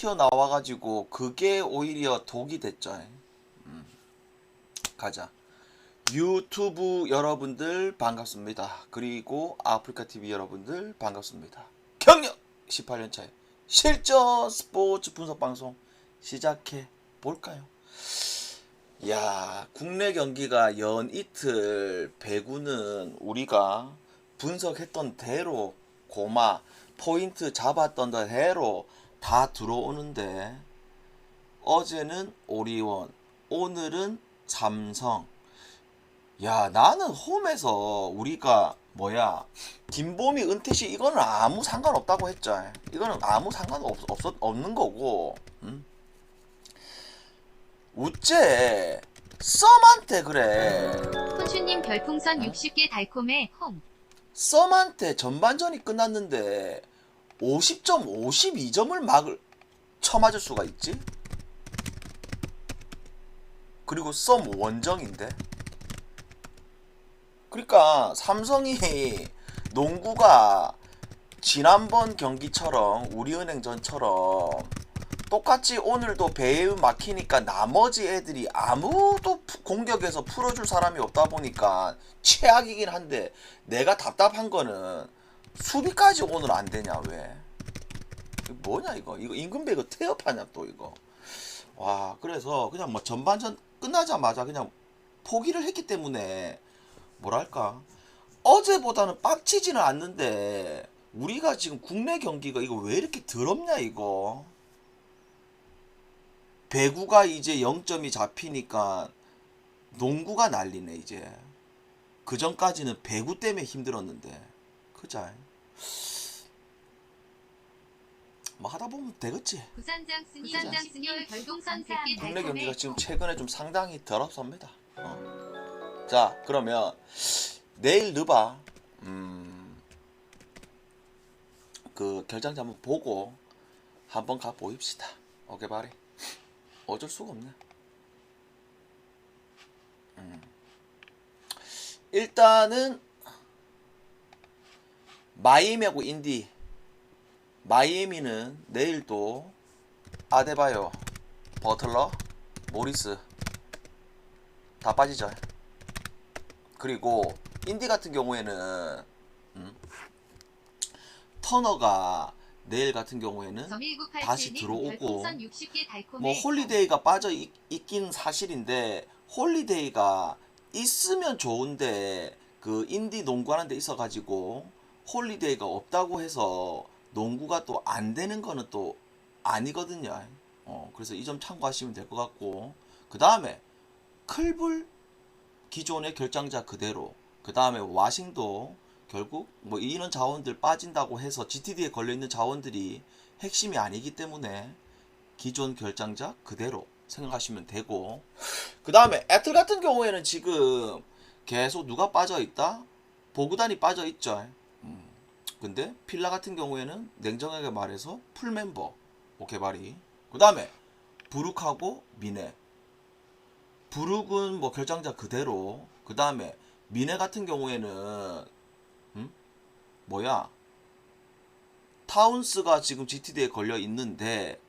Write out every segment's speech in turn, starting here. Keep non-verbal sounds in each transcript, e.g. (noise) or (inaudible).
튀어나와가지고 그게 오히려 독이 됐죠. 음. 가자. 유튜브 여러분들 반갑습니다. 그리고 아프리카 TV 여러분들 반갑습니다. 경력 18년 차에 실전 스포츠 분석 방송 시작해 볼까요? 야, 국내 경기가 연 이틀 배구는 우리가 분석했던 대로 고마 포인트 잡았던 대로 다 들어오는데 어제는 오리온, 오늘은 삼성. 야, 나는 홈에서 우리가 뭐야 김보미 은퇴시 이거는 아무 상관없다고 했죠. 이거는 아무 상관 없, 없 없는 거고. 음? 우째 썸한테 그래. 혼슈님 별풍선 60개 달콤해 홈. 썸한테 전반전이 끝났는데 50점, 52점을 막을 쳐맞을 수가 있지? 그리고 썸 원정인데. 그러니까 삼성이 (laughs) 농구가 지난번 경기처럼 우리은행전처럼 똑같이 오늘도 배에 막히니까 나머지 애들이 아무도 푸- 공격에서 풀어줄 사람이 없다 보니까 최악이긴 한데 내가 답답한 거는 수비까지 오늘 안 되냐 왜? 이거 뭐냐 이거? 이거 임금배 이거 태업하냐 또 이거? 와 그래서 그냥 뭐 전반전 끝나자마자 그냥 포기를 했기 때문에 뭐랄까? 어제보다는 빡치지는 않는데 우리가 지금 국내 경기가 이거 왜 이렇게 더럽냐 이거? 배구가 이제 0점이 잡히니까 농구가 난리네 이제. 그 전까지는 배구 때문에 힘들었는데 그자 뭐 하다 보면 되겠지 부산장 스님 부산장 스님 별풍선 100개 국내 경기가 지금 홈. 최근에 좀 상당히 더럽습니다. 어. 자, 그러면 내일 느바 음, 그 결장자 한번 보고 한번 가 보입시다. 오케이 바리. 어쩔 수가 없네. 음. 일단은 마이애미하고 인디. 마이애미는 내일도 아데바요 버틀러, 모리스 다 빠지죠. 그리고 인디 같은 경우에는 음, 터너가 내일 같은 경우에는 다시 들어오고 별풍선 60개 달콤해 뭐 홀리데이가 빠져 있, 있긴 사실인데 홀리데이가 있으면 좋은데 그 인디 농구하는 데 있어 가지고 홀리데이가 없다고 해서 농구가 또 안 되는 거는 또 아니거든요. 어, 그래서 이 점 참고하시면 될 것 같고 그 다음에 클불 기존의 결장자 그대로 그 다음에 와싱도 결국 뭐 이런 자원들 빠진다고 해서 GTD에 걸려 있는 자원들이 핵심이 아니기 때문에 기존 결장자 그대로 생각하시면 되고 그 다음에 애틀 같은 경우에는 지금 계속 누가 빠져 있다 보구단이 빠져 있죠 음, 근데 필라 같은 경우에는 냉정하게 말해서 풀 멤버 오케바리 그 다음에 부룩하고 미네 부룩은 뭐 결장자 그대로 그 다음에 미네 같은 경우에는 음? 뭐야 타운스가 지금 GTD에 걸려 있는데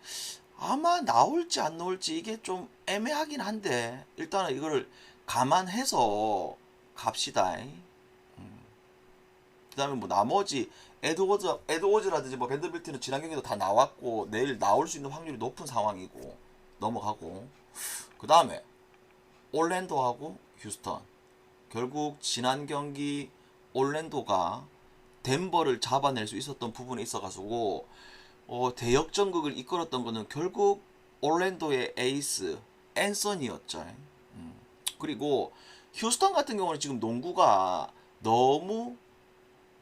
아마 나올지 안 나올지 이게 좀 애매하긴 한데 일단은 이거를 감안해서 갑시다. 음. 그다음에 뭐 나머지 에드워즈 에드워즈라든지 뭐 밴드빌트는 지난 경기도 다 나왔고 내일 나올 수 있는 확률이 높은 상황이고 넘어가고 그다음에 올랜도하고 휴스턴 결국 지난 경기 올랜도가 덴버를 잡아낼 수 있었던 부분이 있어가지고 어, 대역전극을 이끌었던 거는 결국 올랜도의 에이스 앤서니였죠. 음. 그리고 휴스턴 같은 경우는 지금 농구가 너무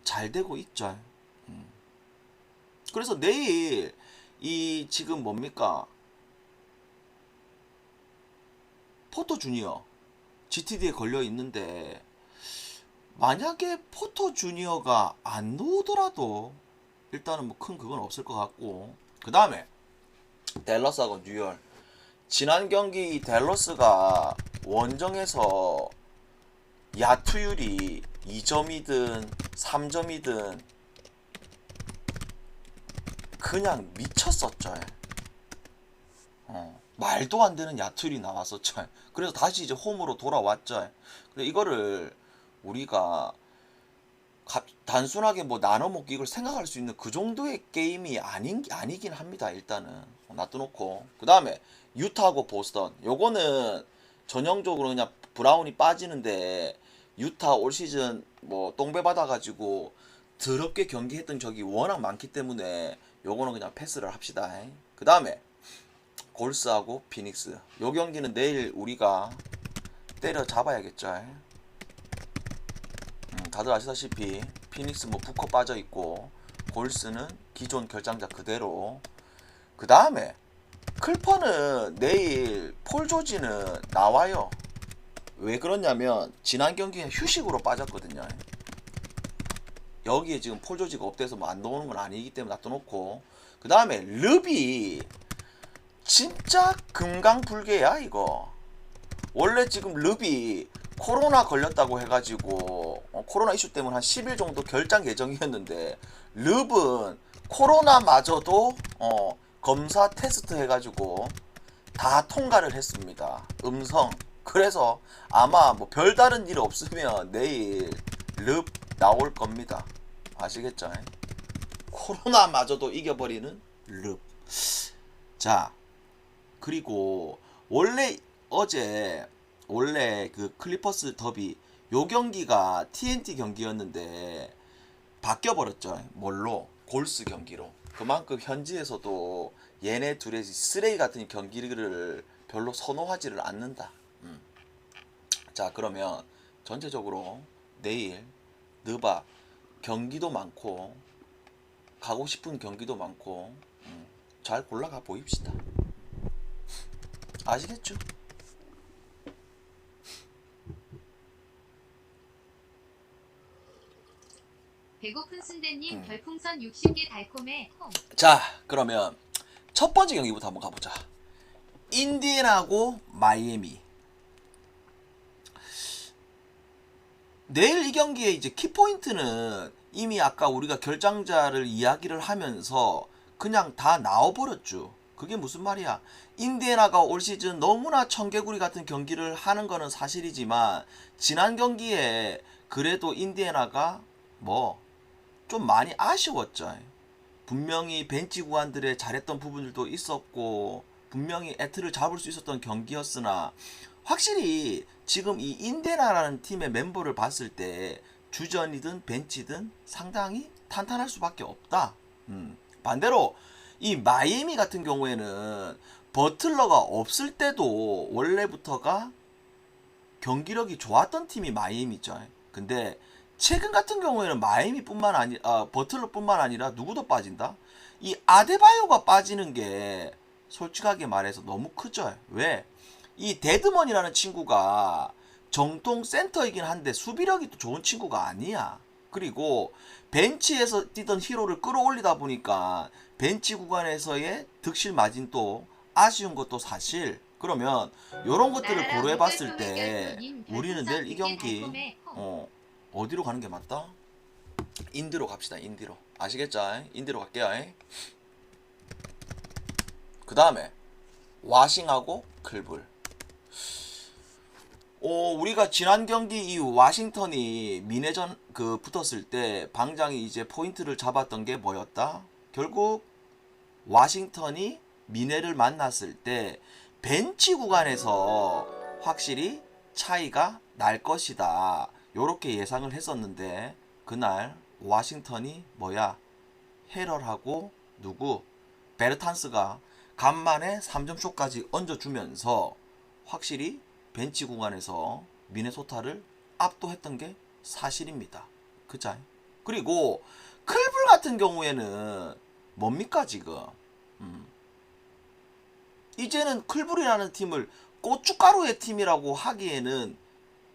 잘 되고 있죠. 음. 그래서 내일 이 지금 뭡니까 포토 주니어 GTD에 걸려 있는데 만약에 포토 주니어가 안 나오더라도 일단은 뭐 큰 그건 없을 것 같고 그 다음에 댈러스하고 뉴열 지난 경기 댈러스가 원정에서 야투율이 2점이든 3점이든 그냥 미쳤었죠. 말도 안 되는 야투리 나왔었죠. 그래서 다시 이제 홈으로 돌아왔죠. 근데 이거를 우리가 가- 단순하게 뭐 나눠 먹기 이걸 생각할 수 있는 그 정도의 게임이 아닌 아니긴 합니다. 일단은 놔둬놓고 그 다음에 유타하고 보스턴 요거는 전형적으로 그냥 브라운이 빠지는데 유타 올 시즌 뭐 똥배 받아가지고 더럽게 경기했던 적이 워낙 많기 때문에 요거는 그냥 패스를 합시다. 그 다음에 골스하고 피닉스 요 경기는 내일 우리가 때려 잡아야겠죠. 음, 다들 아시다시피 피닉스 뭐 부커 빠져 있고 골스는 기존 결장자 그대로 그 다음에 클퍼는 내일 폴 조지는 나와요 왜 그러냐면 지난 경기에 휴식으로 빠졌거든요 여기에 지금 폴 조지가 없대서 뭐 안 나오는 건 아니기 때문에 놔둬놓고 그 다음에 르비 진짜 금강불개야 이거 원래 지금 르비 코로나 걸렸다고 해가지고 어, 코로나 이슈 때문에 한 10일 정도 결장 예정이었는데 릅은 코로나마저도 어, 검사 테스트 해가지고 다 통과를 했습니다. 음성. 그래서 아마 뭐 별다른 일 없으면 내일 릅 나올 겁니다. 아시겠죠? 코로나마저도 이겨버리는 릅. 자, 그리고 원래 어제 원래 그 클리퍼스 더비 요 경기가 TNT 경기였는데 바뀌어 버렸죠. 뭘로? 골스 경기로. 그만큼 현지에서도 얘네 둘의 쓰레기 같은 경기를 별로 선호하지를 않는다. 음. 자 그러면 전체적으로 내일 느바 경기도 많고 가고 싶은 경기도 많고 음, 잘 골라가 보입시다. 아시겠죠? 배고픈 순대님 음. 별풍선 60개 달콤해 홈. 자, 그러면 첫 번째 경기부터 한번 가보자. 인디애나하고 마이애미. 내일 이 경기의 이제 키포인트는 이미 아까 우리가 결장자를 이야기를 하면서 그냥 다 나와버렸죠. 그게 무슨 말이야? 인디애나가 올 시즌 너무나 청개구리 같은 경기를 하는 거는 사실이지만 지난 경기에 그래도 인디애나가 뭐 좀 많이 아쉬웠죠. 분명히 벤치 구간들의 잘했던 부분들도 있었고 분명히 애트를 잡을 수 있었던 경기였으나 확실히 지금 이 인데나라는 팀의 멤버를 봤을 때 주전이든 벤치든 상당히 탄탄할 수밖에 없다. 음. 반대로 이 마이애미 같은 경우에는 버틀러가 없을 때도 원래부터가 경기력이 좋았던 팀이 마이애미죠. 근데 최근 같은 경우에는 마이애미뿐만 아니 아, 버틀러뿐만 아니라 누구도 빠진다. 이 아데바요가 빠지는 게 솔직하게 말해서 너무 크죠. 왜? 이 데드먼이라는 친구가 정통 센터이긴 한데 수비력이 또 좋은 친구가 아니야. 그리고 벤치에서 뛰던 히로를 끌어올리다 보니까 벤치 구간에서의 득실 마진도 아쉬운 것도 사실. 그러면 이런 것들을 고려해 봤을 때 우리는 내일 이 경기 어, 어디로 가는 게 맞다? 인디로 갑시다. 인디로. 아시겠죠? 인디로 갈게요. 그 다음에 와싱하고 클불. 오, 우리가 지난 경기 이 와싱턴이 미네전 그 붙었을 때 방장이 이제 포인트를 잡았던 게 뭐였다? 결국 와싱턴이 미네를 만났을 때 벤치 구간에서 확실히 차이가 날 것이다. 요렇게 예상을 했었는데 그날 와싱턴이 뭐야? 헤럴하고 누구? 베르탄스가 간만에 3점 슛까지 얹어주면서 확실히 벤치 구간에서 미네소타를 압도했던 게 사실입니다. 그자? 그리고 클불 같은 경우에는 뭡니까 지금? 음. 이제는 클불이라는 팀을 고춧가루의 팀이라고 하기에는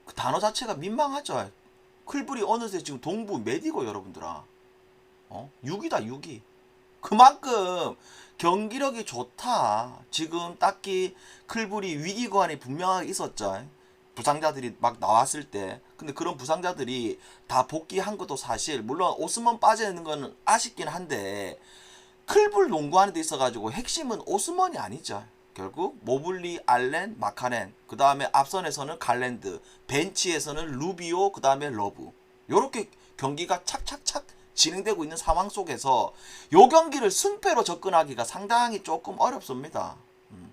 그 단어 자체가 민망하죠. 클불이 어느새 지금 동부 메디고 여러분들아. 어? 6위다 6위. 그만큼 경기력이 좋다. 지금 딱히 클불이 위기관이 분명하게 있었죠. 부상자들이 막 나왔을 때. 근데 그런 부상자들이 다 복귀한 것도 사실, 물론 오스먼 빠져있는 거는 아쉽긴 한데, 클불 농구하는 데 있어가지고 핵심은 오스먼이 아니죠. 결국 모블리, 알렌, 마카렌, 그 다음에 앞선에서는 갈랜드, 벤치에서는 루비오, 그 다음에 러브. 요렇게 경기가 착착착 진행되고 있는 상황 속에서 요 경기를 승패로 접근하기가 상당히 조금 어렵습니다. 음.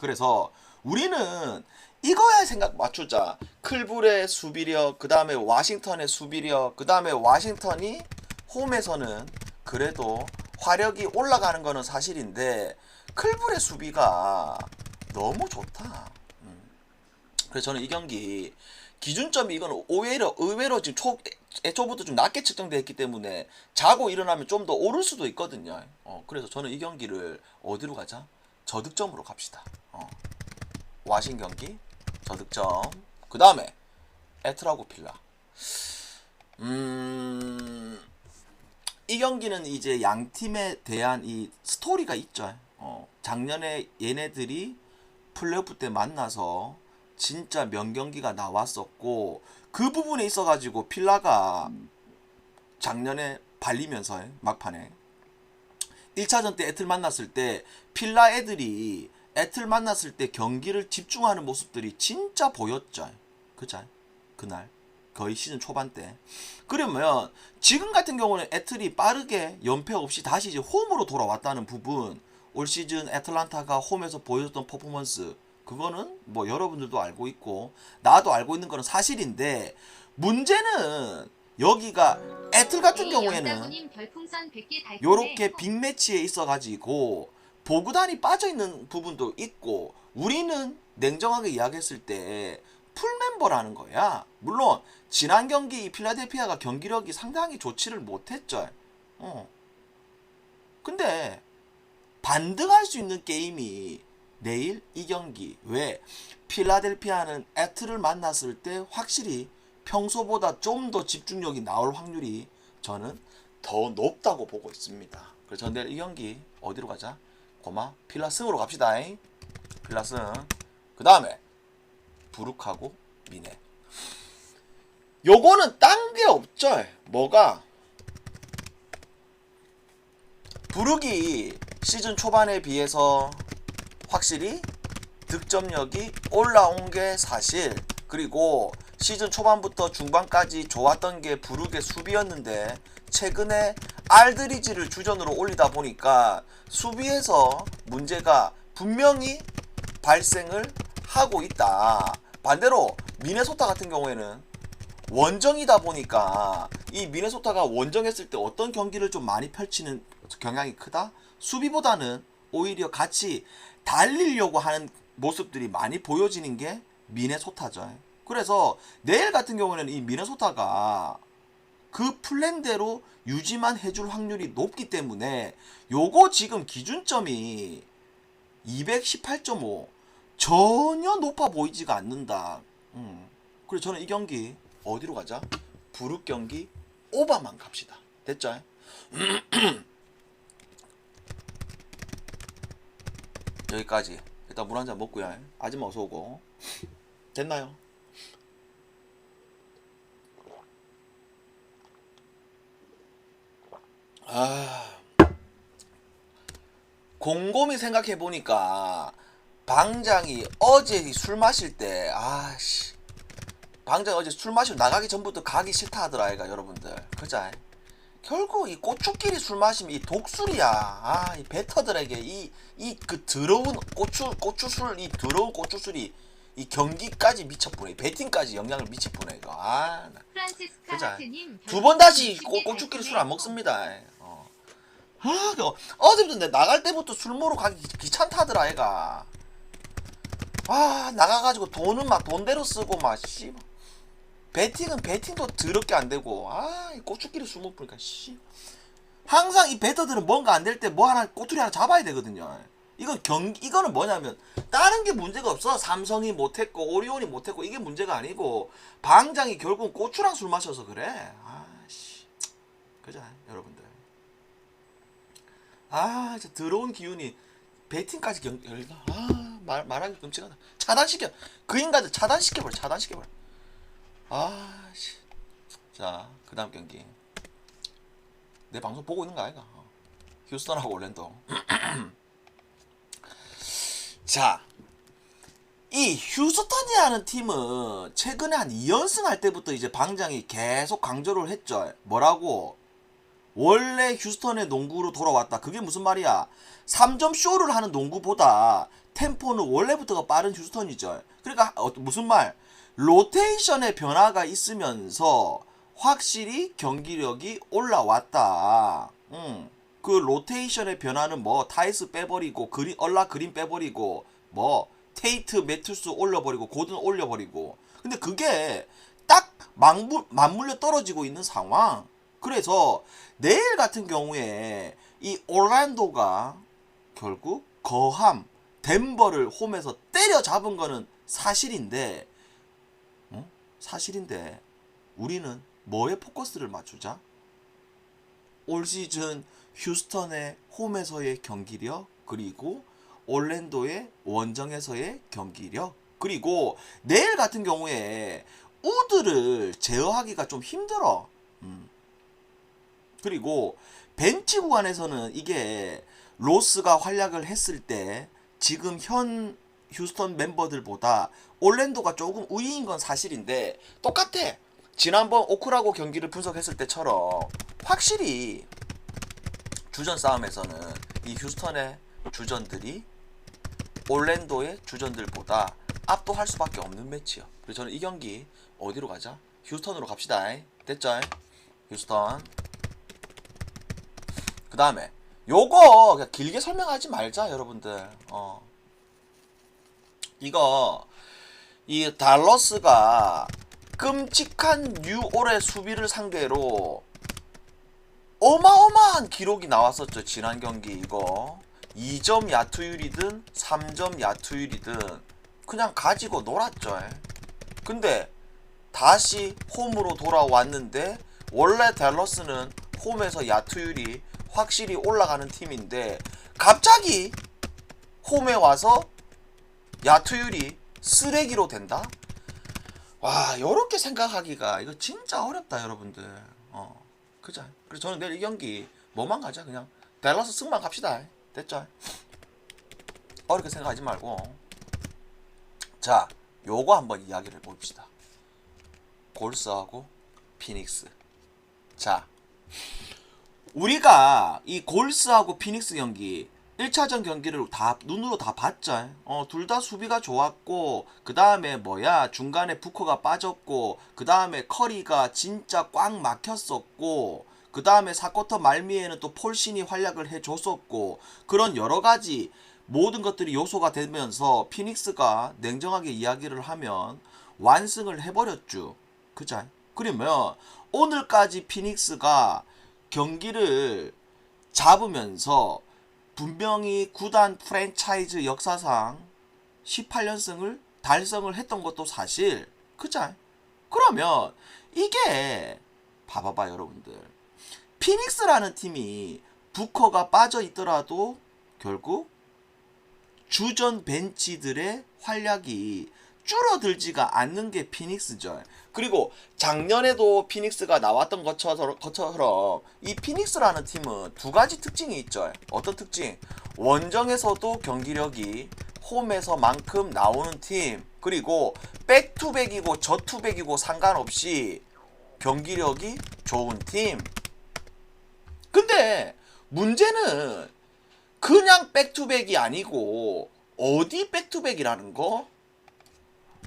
그래서 우리는 이거에 생각 맞추자. 클불의 수비력, 그 다음에 와싱턴의 수비력, 그 다음에 와싱턴이 홈에서는 그래도 화력이 올라가는 거는 사실인데 클불의 수비가 너무 좋다. 음. 그래서 저는 이 경기 기준점이 이건 오히려 의외로 지금 초 애초부터 좀 낮게 측정되어 있기 때문에 자고 일어나면 좀 더 오를 수도 있거든요. 어, 그래서 저는 이 경기를 어디로 가자? 저득점으로 갑시다. 어. 와신 경기 저득점. 그 다음에 에트라고 필라. 음. 이 경기는 이제 양 팀에 대한 이 스토리가 있죠. 어, 작년에 얘네들이 플레이오프 때 만나서 진짜 명경기가 나왔었고 그 부분에 있어가지고 필라가 작년에 발리면서 막판에 1차전 때 애틀 만났을 때 필라 애들이 애틀 만났을 때 경기를 집중하는 모습들이 진짜 보였죠. 그죠? 그날 거의 시즌 초반 때. 그러면 지금 같은 경우는 애틀이 빠르게 연패 없이 다시 이제 홈으로 돌아왔다는 부분 올 시즌 애틀란타가 홈에서 보여줬던 퍼포먼스 그거는 뭐 여러분들도 알고 있고 나도 알고 있는 거는 사실인데 문제는 여기가 애틀 같은 경우에는 영다구님 별풍선 100개 달콤에 요렇게 홈. 빅매치에 있어가지고 보구단이 빠져있는 부분도 있고 우리는 냉정하게 이야기했을 때 풀멤버라는 거야. 물론 지난 경기 필라델피아가 경기력이 상당히 좋지를 못했죠. 어. 근데 반등할 수 있는 게임이 내일 이 경기. 왜? 필라델피아는 애틀을 만났을 때 확실히 평소보다 좀 더 집중력이 나올 확률이 저는 더 높다고 보고 있습니다. 그래서 내일 이 경기 어디로 가자? 고마 필라승으로 갑시다. 잉 필라승. 그 다음에 부룩하고 미네. 요거는 딴 게 없죠. 뭐가? 부룩이 시즌 초반에 비해서 확실히 득점력이 올라온 게 사실. 그리고 시즌 초반부터 중반까지 좋았던 게 부룩의 수비였는데 최근에 알드리지를 주전으로 올리다 보니까 수비에서 문제가 분명히 발생을 하고 있다. 반대로 미네소타 같은 경우에는 원정이다 보니까 이 미네소타가 원정했을 때 어떤 경기를 좀 많이 펼치는 경향이 크다? 수비보다는 오히려 같이 달리려고 하는 모습들이 많이 보여지는 게 미네소타죠. 그래서 내일 같은 경우에는 이 미네소타가 그 플랜대로 유지만 해줄 확률이 높기 때문에 요거 지금 기준점이 218.5 전혀 높아 보이지가 않는다. 음. 그래서 저는 이 경기 어디로 가자? 부룩 경기 오바만 갑시다. 됐죠? (clears throat) 여기까지. 일단 물 한 잔 먹고요. 아줌마 어서 오고. 됐나요? 아. 곰곰이 생각해 보니까 방장이 어제 술 마실 때 아씨 방장 어제 술 마시고 나가기 전부터 가기 싫다 하더라 아이가 여러분들 그자 결국 이 고추끼리 술 마시면 이 독술이야 아 이 베터들에게 이 이 그 더러운 고추 고추술 이 더러운 고추술이 이 경기까지 미쳐보네 배팅까지 영향을 미쳐보네 이거 아 그자. 두 번 다시 고, 60개 고추끼리 술 안 먹습니다. 어. 아, 그 어제부터 내 나갈 때부터 술 먹으러 가기 귀- 귀찮다더라, 애가. 아, 나가가지고 돈은 막 돈대로 쓰고 막 씨. 배팅은 배팅도 더럽게 안 되고, 아, 이 고추끼리 술 먹으니까 씨. 항상 이 배터들은 뭔가 안 될 때 뭐 하나 꼬투리 하나 잡아야 되거든요. 이건 경 이거는 뭐냐면 다른 게 문제가 없어. 삼성이 못했고 오리온이 못했고 이게 문제가 아니고 방장이 결국 고추랑 술 마셔서 그래. 아씨, 그자 여러분들. 아, 진짜 더러운 기운이 배팅까지 경 열다. 아, 말 말하기 끔찍하다. 차단시켜. 그 인간들 차단시켜버려. 차단시켜버려. 아, 씨. 자, 그 다음 경기. 내 방송 보고 있는 거 아이가? 어. 휴스턴하고 올랜도. (clears throat) 자, 이 휴스턴이라는 팀은 최근에 한 2연승 할 때부터 이제 방장이 계속 강조를 했죠. 뭐라고? 원래 휴스턴의 농구로 돌아왔다. 그게 무슨 말이야? 3점 쇼를 하는 농구보다 템포는 원래부터가 빠른 휴스턴이죠. 그러니까 어, 무슨 말? 로테이션의 변화가 있으면서 확실히 경기력이 올라왔다. 음. 그 로테이션의 변화는 뭐 타이스 빼버리고 그린 얼라 그린 빼버리고 뭐 테이트 매투스 올려버리고 고든 올려버리고 근데 그게 딱 맞물, 맞물려 떨어지고 있는 상황 그래서 내일 같은 경우에 이 올란도가 결국 거함 덴버를 홈에서 때려잡은 거는 사실인데 어? 사실인데 우리는 뭐에 포커스를 맞추자? 올 시즌 휴스턴의 홈에서의 경기력 그리고 올랜도의 원정에서의 경기력 그리고 내일 같은 경우에 우드를 제어하기가 좀 힘들어. 음. 그리고 벤치 구간에서는 이게 로스가 활약을 했을 때 지금 현 휴스턴 멤버들보다 올랜도가 조금 우위인 건 사실인데 똑같아. 지난번 오크라고 경기를 분석했을 때처럼 확실히 주전 싸움에서는 이 휴스턴의 주전들이 올랜도의 주전들보다 압도할 수밖에 없는 매치요. 그래서 저는 이 경기 어디로 가자? 휴스턴으로 갑시다. 됐죠? 휴스턴. 그 다음에 요거 그냥 길게 설명하지 말자 여러분들. 어. 이거 이 달러스가 끔찍한 뉴올의 수비를 상대로 어마어마한 기록이 나왔었죠 지난 경기 이거. 2점 야투율이든 3점 야투율이든 그냥 가지고 놀았죠. 근데 다시 홈으로 돌아왔는데 원래 댈러스는 홈에서 야투율이 확실히 올라가는 팀인데 갑자기 홈에 와서 야투율이 쓰레기로 된다? 와, 요렇게 생각하기가 이거 진짜 어렵다, 여러분들. 어, 그죠? 그래서 저는 내일 이 경기 뭐만 가자, 그냥 댈러스 승만 갑시다. 됐죠? 어렵게 생각하지 말고. 자, 요거 한번 이야기를 봅시다. 골스하고 피닉스. 자, 우리가 이 골스하고 피닉스 경기 1차전 경기를 다 눈으로 다 봤죠. 어, 둘 다 수비가 좋았고 그 다음에 뭐야? 중간에 부커가 빠졌고 그 다음에 커리가 진짜 꽉 막혔었고 그 다음에 사쿼터 말미에는 또 폴신이 활약을 해 줬었고 그런 여러 가지 모든 것들이 요소가 되면서 피닉스가 냉정하게 이야기를 하면 완승을 해버렸죠. 그죠? 그러면 오늘까지 피닉스가 경기를 잡으면서 분명히 구단 프랜차이즈 역사상 18연승을 달성을 했던 것도 사실 그죠? 그러면 이게 봐봐봐 여러분들 피닉스라는 팀이 부커가 빠져 있더라도 결국 주전 벤치들의 활약이 줄어들지가 않는 게 피닉스죠. 그리고 작년에도 피닉스가 나왔던 것처럼, 것처럼 이 피닉스라는 팀은 두 가지 특징이 있죠. 어떤 특징? 원정에서도 경기력이 홈에서만큼 나오는 팀. 그리고 백투백이고 저투백이고 상관없이 경기력이 좋은 팀. 근데 문제는 그냥 백투백이 아니고 어디 백투백이라는 거?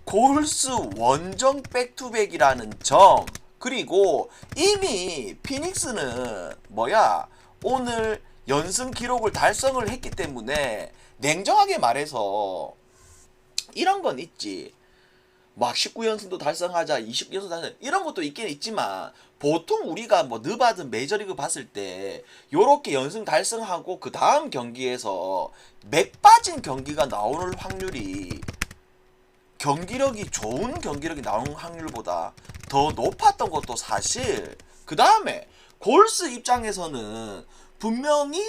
골스 원정 백투백이라는 점 그리고 이미 피닉스는 뭐야 오늘 연승 기록을 달성을 했기 때문에 냉정하게 말해서 이런 건 있지. 막 19연승도 달성하자 20연승 달성 이런 것도 있긴 있지만 보통 우리가 뭐 느바든 메이저리그 봤을 때 요렇게 연승 달성하고 그 다음 경기에서 맥 빠진 경기가 나오는 확률이 경기력이 좋은 경기력이 나오는 확률보다 더 높았던 것도 사실. 그 다음에 골스 입장에서는 분명히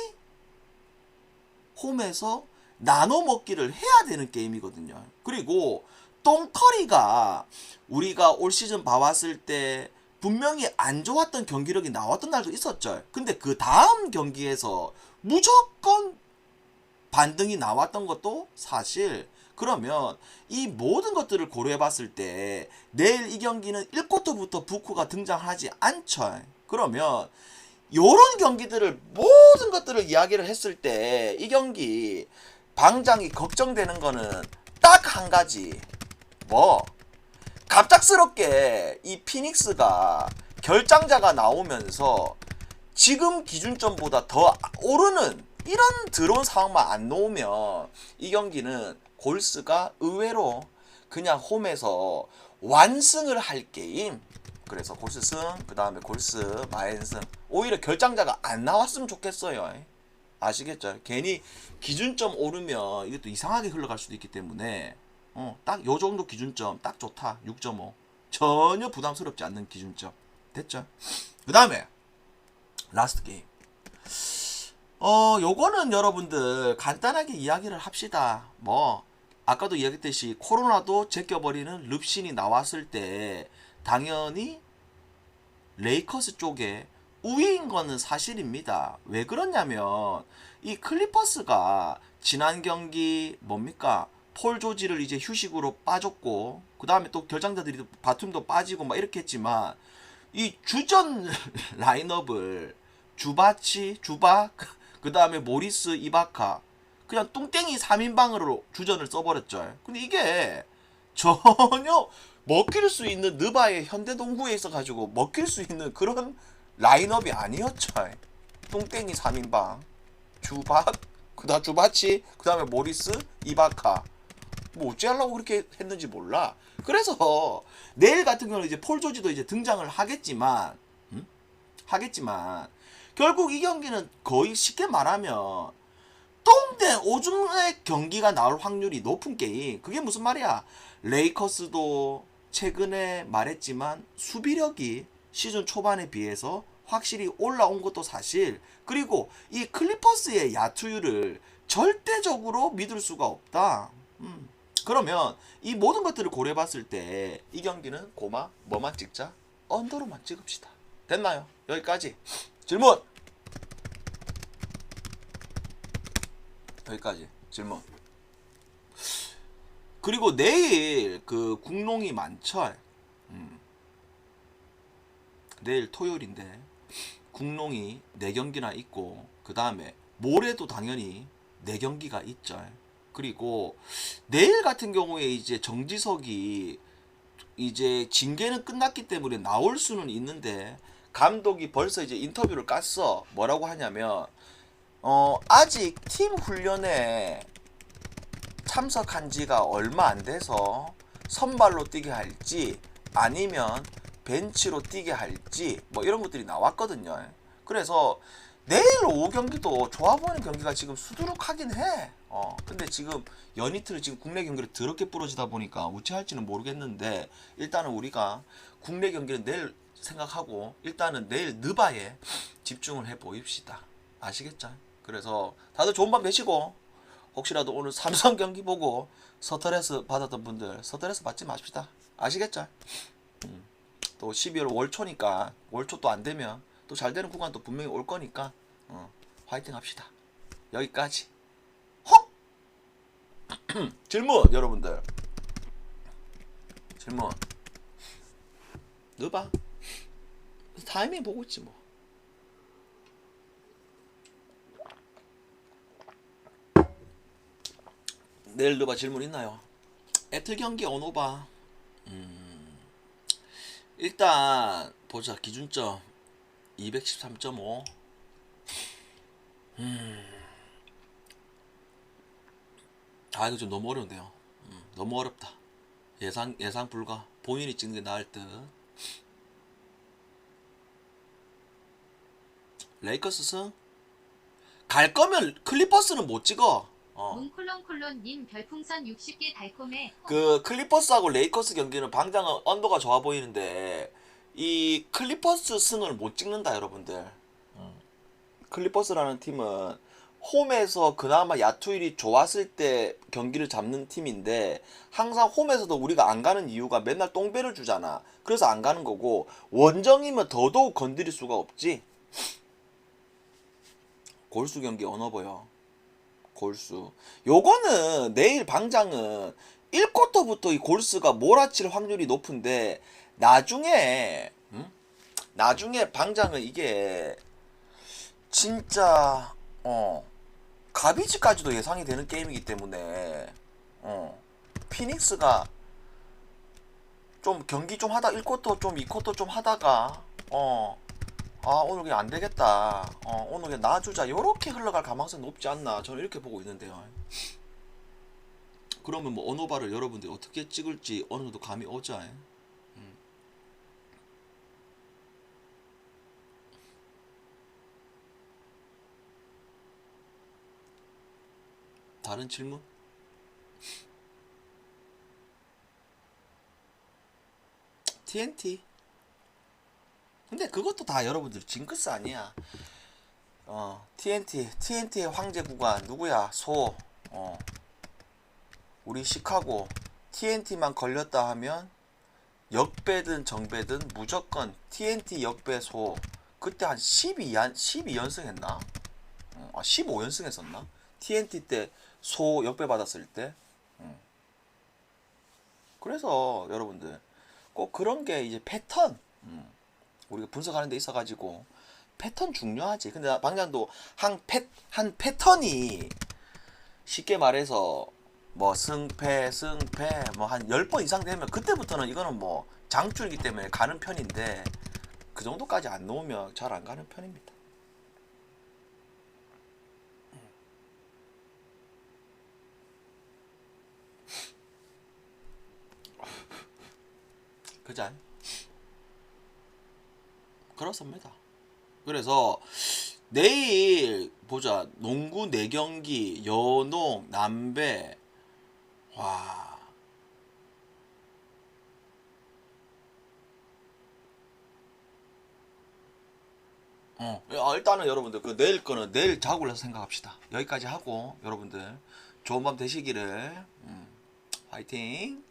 홈에서 나눠 먹기를 해야 되는 게임이거든요. 그리고 똥커리가 우리가 올 시즌 봐왔을 때 분명히 안 좋았던 경기력이 나왔던 날도 있었죠. 근데 그 다음 경기에서 무조건 반등이 나왔던 것도 사실 그러면 이 모든 것들을 고려해 봤을 때 내일 이 경기는 1쿼터부터 부쿠가 등장하지 않죠. 그러면 요런 경기들을 모든 것들을 이야기를 했을 때 이 경기 방장이 걱정되는 거는 딱 한 가지 뭐 갑작스럽게 이 피닉스가 결장자가 나오면서 지금 기준점보다 더 오르는 이런 드러운 상황만 안 놓으면 이 경기는 골스가 의외로 그냥 홈에서 완승을 할 게임. 그래서 골스 승, 그 다음에 골스 마엔승. 오히려 결장자가 안 나왔으면 좋겠어요. 아시겠죠? 괜히 기준점 오르면 또 이상하게 흘러갈 수도 있기 때문에 어, 딱 요 정도 기준점 딱 좋다. 6.5 전혀 부담스럽지 않는 기준점. 됐죠? 그 다음에 라스트 게임. 어 요거는 여러분들 간단하게 이야기를 합시다. 뭐 아까도 이야기했듯이 코로나도 제껴버리는 릅신이 나왔을 때 당연히 레이커스 쪽에 우위인 거는 사실입니다. 왜 그러냐면 이 클리퍼스가 지난 경기 뭡니까 폴 조지를 이제 휴식으로 빠졌고 그 다음에 또 결장자들이 바툼도 빠지고 막 이렇게 했지만 이 주전 (laughs) 라인업을 주바치 주박 (laughs) 그 다음에 모리스 이바카 그냥 뚱땡이 3인방으로 주전을 써버렸죠. 근데 이게 전혀 먹힐 수 있는 느바의 현대동부에 있어가지고 먹힐 수 있는 그런 라인업이 아니었죠. 뚱땡이 3인방 주박 그다음 주바치 그 다음에 모리스 이바카 뭐 어찌하려고 그렇게 했는지 몰라. 그래서 내일 같은 경우는 이제 폴 조지도 이제 등장을 하겠지만 음? 하겠지만 결국 이 경기는 거의 쉽게 말하면 똥대 오줌의 경기가 나올 확률이 높은 게임. 그게 무슨 말이야? 레이커스도 최근에 말했지만 수비력이 시즌 초반에 비해서 확실히 올라온 것도 사실. 그리고 이 클리퍼스의 야투율을 절대적으로 믿을 수가 없다. 음. 그러면 이 모든 것들을 고려해 봤을 때 이 경기는 고마 뭐만 찍자? 언더로만 찍읍시다. 됐나요? 여기까지. 질문. 여기까지 질문. 그리고 내일 그 국농이 많죠. 음. 내일 토요일인데 국농이 네 경기나 있고 그 다음에 모레도 당연히 네 경기가 있죠. 그리고 내일 같은 경우에 이제 정지석이 이제 징계는 끝났기 때문에 나올 수는 있는데 감독이 벌써 이제 인터뷰를 깠어. 뭐라고 하냐면 어 아직 팀 훈련에 참석한 지가 얼마 안 돼서 선발로 뛰게 할지 아니면 벤치로 뛰게 할지 뭐 이런 것들이 나왔거든요. 그래서 내일 오후 경기도 좋아 보이는 경기가 지금 수두룩하긴 해. 어, 근데 지금 연이틀을 지금 국내 경기를 더럽게 부러지다 보니까 어찌 할지는 모르겠는데 일단은 우리가 국내 경기는 내일 생각하고 일단은 내일 느바에 집중을 해 보입시다. 아시겠죠? 그래서 다들 좋은 밤 되시고 혹시라도 오늘 삼성 경기 보고 스트레스 받았던 분들 스트레스 받지 마십시다. 아시겠죠? 음, 또 12월 월초니까 월초 또 안 되면 또 잘 되는 구간도 분명히 올 거니까 어, 화이팅 합시다. 여기까지. 헉! (clears throat) 질문 여러분들. 질문. 넣어봐. 타이밍 보고 있지 뭐. 내일 넣어봐 질문 있나요? 애틀 경기 언어봐. 음, 일단 보자 기준점 213.5. 음. 아 이거 좀 너무 어려운데요. 음, 너무 어렵다. 예상 예상 불가. 본인이 찍는 게 나을 듯. 레이커스 승? 갈 거면 클리퍼스는 못 찍어. 어. 뭉콜론콜론님 별풍선 60개 달콤해. 그 클리퍼스하고 레이커스 경기는 방장은 언더가 좋아 보이는데 이 클리퍼스 승을 못 찍는다 여러분들. 클리퍼스라는 팀은 홈에서 그나마 야투율이 좋았을 때 경기를 잡는 팀인데 항상 홈에서도 우리가 안 가는 이유가 맨날 똥배를 주잖아. 그래서 안 가는 거고 원정이면 더더욱 건드릴 수가 없지. (sniffs) 골수 경기 언어버요. 골수. 요거는 내일 방장은 1쿼터부터 이 골수가 몰아칠 확률이 높은데 나중에 음? 나중에 방장은 이게 진짜 어 가비지까지도 예상이 되는 게임이기 때문에 어 피닉스가 좀 경기 좀 하다 1쿼터 좀 2쿼터 좀 하다가 어 아 오늘 그냥 안 되겠다 어 오늘 그냥 놔주자 요렇게 흘러갈 가능성이 높지 않나 저는 이렇게 보고 있는데요 그러면 뭐 언어바를 여러분들이 어떻게 찍을지 어느 정도 감이 오죠 음. 다른 질문? (laughs) TNT. 근데 그것도 다 여러분들 징크스 아니야. 어, TNT, TNT의 황제 구간 누구야? 소. 어. 우리 시카고 TNT만 걸렸다 하면 역배든 정배든 무조건 TNT 역배 소. 그때 한 12연 12연승 했나? 어, 아, 15연승 했었나? TNT 때 소 역배 받았을 때. 음. 그래서 여러분들 꼭 그런 게 이제 패턴 음. 우리가 분석하는 데 있어 가지고 패턴 중요하지. 근데 방장도 한 패, 한 패턴이 쉽게 말해서 뭐 승패, 승패 뭐한 10번 이상 되면 그때부터는 이거는 뭐 장줄이기 때문에 가는 편인데 그 정도까지 안 놓으면 잘 안 가는 편입니다. 그자 그렇습니다. 그래서 내일 보자 농구 4경기 연홍 남배 와 어, 아, 일단은 여러분들 그 내일 거는 내일 자고 해서 생각합시다. 여기까지 하고 여러분들 좋은 밤 되시기를 음, 화이팅.